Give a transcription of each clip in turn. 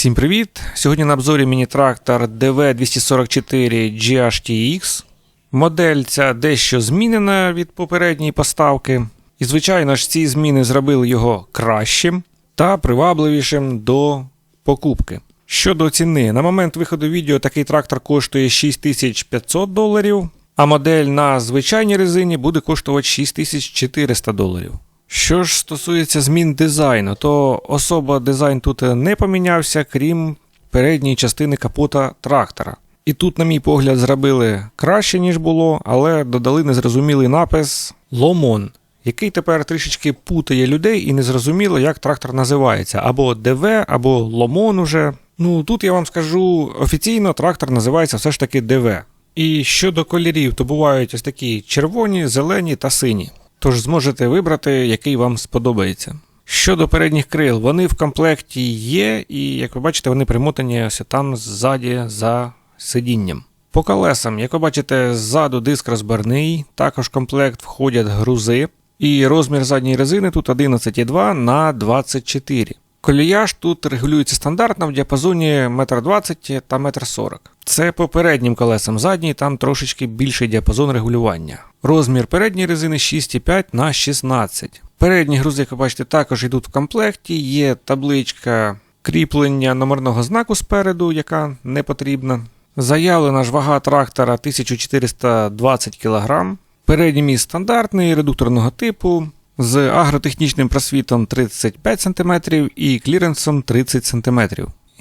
Всім привіт! Сьогодні на обзорі міні-трактор DV244 GHTX. Модель ця дещо змінена від попередньої поставки. І, звичайно ж, ці зміни зробили його кращим та привабливішим до покупки. Щодо ціни, на момент виходу відео такий трактор коштує 6500 доларів, а модель на звичайній резині буде коштувати 6400 доларів. Що ж стосується змін дизайну, то особа дизайн тут не помінявся, крім передньої частини капота трактора. І тут, на мій погляд, зробили краще, ніж було, але додали незрозумілий напис Ломон, який тепер трішечки путає людей і незрозуміло, як трактор називається, або ДВ, або Ломон уже. Ну тут я вам скажу офіційно трактор називається все ж таки ДВ. І щодо кольорів, то бувають ось такі червоні, зелені та сині. Тож зможете вибрати, який вам сподобається. Щодо передніх крил, вони в комплекті є, і як ви бачите, вони примотані ось там ззаді за сидінням. По колесам, як ви бачите, ззаду диск розбарний, також в комплект входять грузи, і розмір задньої резини тут 11,2 на 24 Коліяж тут регулюється стандартно в діапазоні 1,20 м та 1,40 м. Це по переднім колесам задній, там трошечки більший діапазон регулювання. Розмір передньої резини 6,5 на 16 Передні грузи, як ви бачите, також йдуть в комплекті, є табличка кріплення номерного знаку спереду, яка не потрібна. Заявлена ж вага трактора 1420 кг. Передній міст стандартний, редукторного типу з агротехнічним просвітом 35 см і кліренсом 30 см.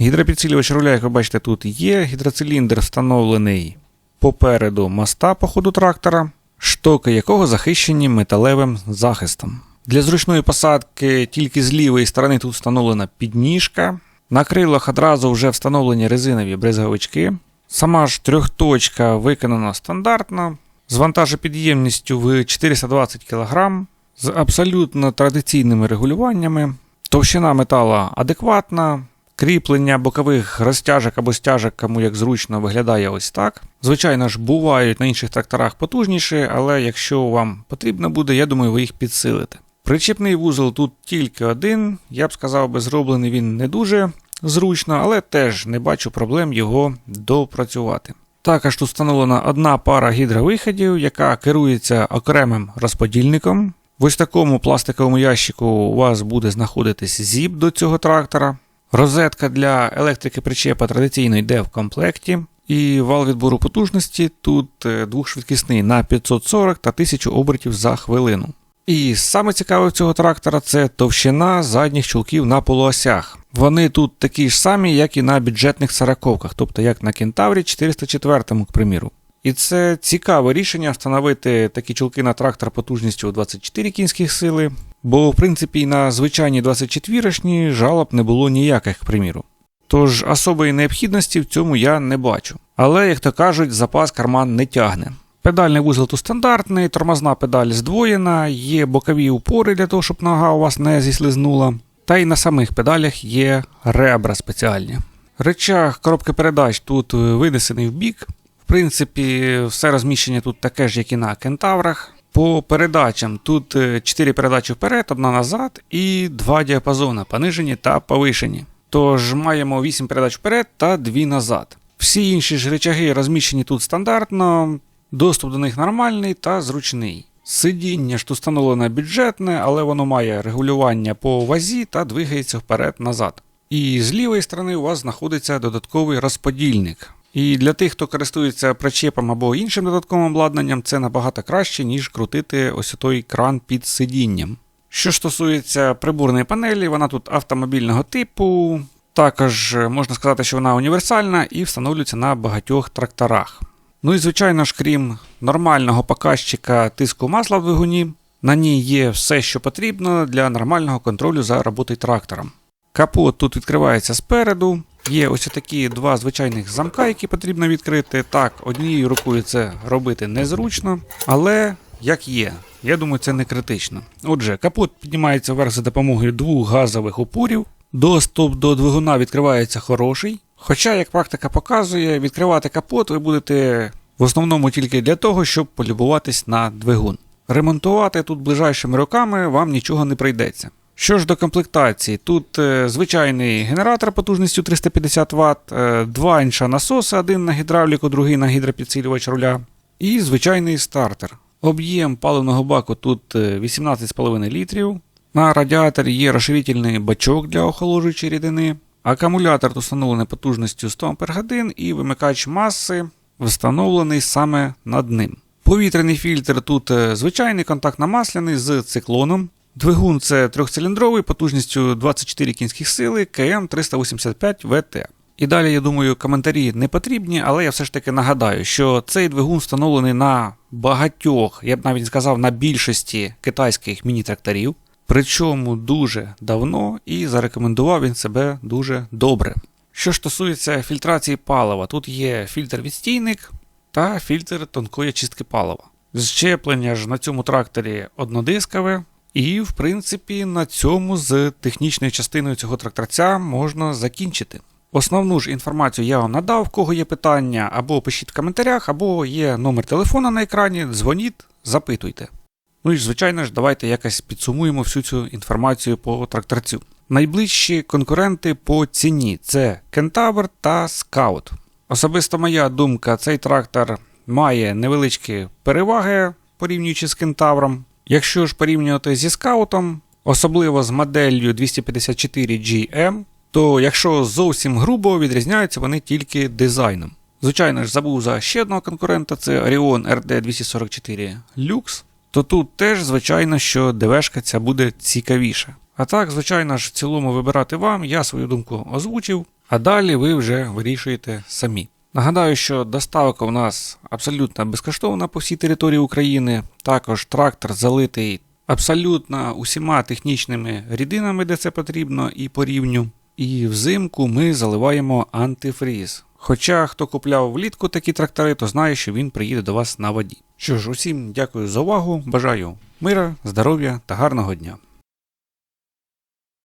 Гідропідсилювач руля, як ви бачите, тут є. Гідроциліндр встановлений попереду моста по ходу трактора, штоки якого захищені металевим захистом. Для зручної посадки тільки з лівої сторони тут встановлена підніжка. На крилах одразу вже встановлені резинові брезговички. Сама ж трьохточка виконана стандартно, з вантажопідємністю в 420 кг, з абсолютно традиційними регулюваннями. Товщина метала адекватна, кріплення бокових розтяжок або стяжок, кому як зручно, виглядає ось так. Звичайно ж, бувають на інших тракторах потужніші, але якщо вам потрібно буде, я думаю, ви їх підсилите. Причіпний вузол тут тільки один, я б сказав би, зроблений він не дуже зручно, але теж не бачу проблем його допрацювати. Також тут встановлена одна пара гідровиходів, яка керується окремим розподільником. В ось такому пластиковому ящику у вас буде знаходитись зіп до цього трактора. Розетка для електрики причепа традиційно йде в комплекті. І вал відбору потужності тут двохшвидкісний на 540 та 1000 обертів за хвилину. І саме цікаве цього трактора це товщина задніх чулків на полуосях. Вони тут такі ж самі, як і на бюджетних сороковках, тобто як на Кентаврі 404, к приміру. І це цікаве рішення встановити такі чулки на трактор потужністю 24 кінських сили, бо в принципі на звичайній 24-шні жалоб не було ніяких, к приміру. Тож особої необхідності в цьому я не бачу. Але, як то кажуть, запас карман не тягне. Педальний вузол тут стандартний, тормозна педаль здвоєна, є бокові упори для того, щоб нога у вас не зіслизнула. Та й на самих педалях є ребра спеціальні. Речах коробки передач тут винесений в бік. Принципі, все розміщення тут таке ж, як і на кентаврах. По передачам тут 4 передачі вперед, одна назад і 2 діапазони понижені та повишені. Тож маємо 8 передач вперед та 2 назад. Всі інші ж речаги розміщені тут стандартно, доступ до них нормальний та зручний. Сидіння ж тут встановлене бюджетне, але воно має регулювання по вазі та двигається вперед-назад. І з лівої сторони у вас знаходиться додатковий розподільник. І для тих, хто користується причепом або іншим додатковим обладнанням, це набагато краще, ніж крутити ось той кран під сидінням. Що стосується приборної панелі, вона тут автомобільного типу. Також можна сказати, що вона універсальна і встановлюється на багатьох тракторах. Ну і, звичайно ж, крім нормального показчика тиску масла в двигуні, на ній є все, що потрібно для нормального контролю за роботою трактором. Капот тут відкривається спереду. Є ось такі два звичайних замка, які потрібно відкрити. Так, однією рукою це робити незручно, але як є. Я думаю, це не критично. Отже, капот піднімається вверх за допомогою двох газових опорів. Доступ до двигуна відкривається хороший. Хоча, як практика показує, відкривати капот ви будете в основному тільки для того, щоб полюбуватись на двигун. Ремонтувати тут ближайшими роками вам нічого не прийдеться. Що ж до комплектації, тут е, звичайний генератор потужністю 350 Вт, е, два інша насоси, один на гідравліку, другий на гідропідсилювач руля, і звичайний стартер. Об'єм паливного баку тут е, 18,5 літрів. На радіаторі є розширительний бачок для охолоджуючої рідини. Акумулятор встановлений потужністю 100 Ах і вимикач маси встановлений саме над ним. Повітряний фільтр тут е, звичайний контактно-масляний з циклоном. Двигун це трьохциліндровий потужністю 24 кінських сили КМ 385 ВТ. І далі, я думаю, коментарі не потрібні, але я все ж таки нагадаю, що цей двигун встановлений на багатьох, я б навіть сказав, на більшості китайських міні-тракторів. Причому дуже давно і зарекомендував він себе дуже добре. Що ж стосується фільтрації палива, тут є фільтр-відстійник та фільтр тонкої чистки палива. Зщеплення ж на цьому тракторі однодискове, і, в принципі, на цьому з технічною частиною цього тракторця можна закінчити. Основну ж інформацію я вам надав, в кого є питання, або пишіть в коментарях, або є номер телефона на екрані, дзвоніть, запитуйте. Ну і звичайно ж, давайте якось підсумуємо всю цю інформацію по тракторцю. Найближчі конкуренти по ціні це Кентавр та Скаут. Особисто моя думка, цей трактор має невеличкі переваги порівнюючи з Кентавром. Якщо ж порівнювати зі скаутом, особливо з моделлю 254GM, то якщо зовсім грубо відрізняються вони тільки дизайном. Звичайно ж, забув за ще одного конкурента, це Orion RD244 Lux, то тут теж, звичайно, що ДВшка ця буде цікавіша. А так, звичайно ж, в цілому вибирати вам, я свою думку озвучив, а далі ви вже вирішуєте самі. Нагадаю, що доставка у нас абсолютно безкоштовна по всій території України. Також трактор залитий абсолютно усіма технічними рідинами, де це потрібно, і по рівню. І взимку ми заливаємо антифріз. Хоча хто купляв влітку такі трактори, то знає, що він приїде до вас на воді. Що ж, усім дякую за увагу, бажаю мира, здоров'я та гарного дня.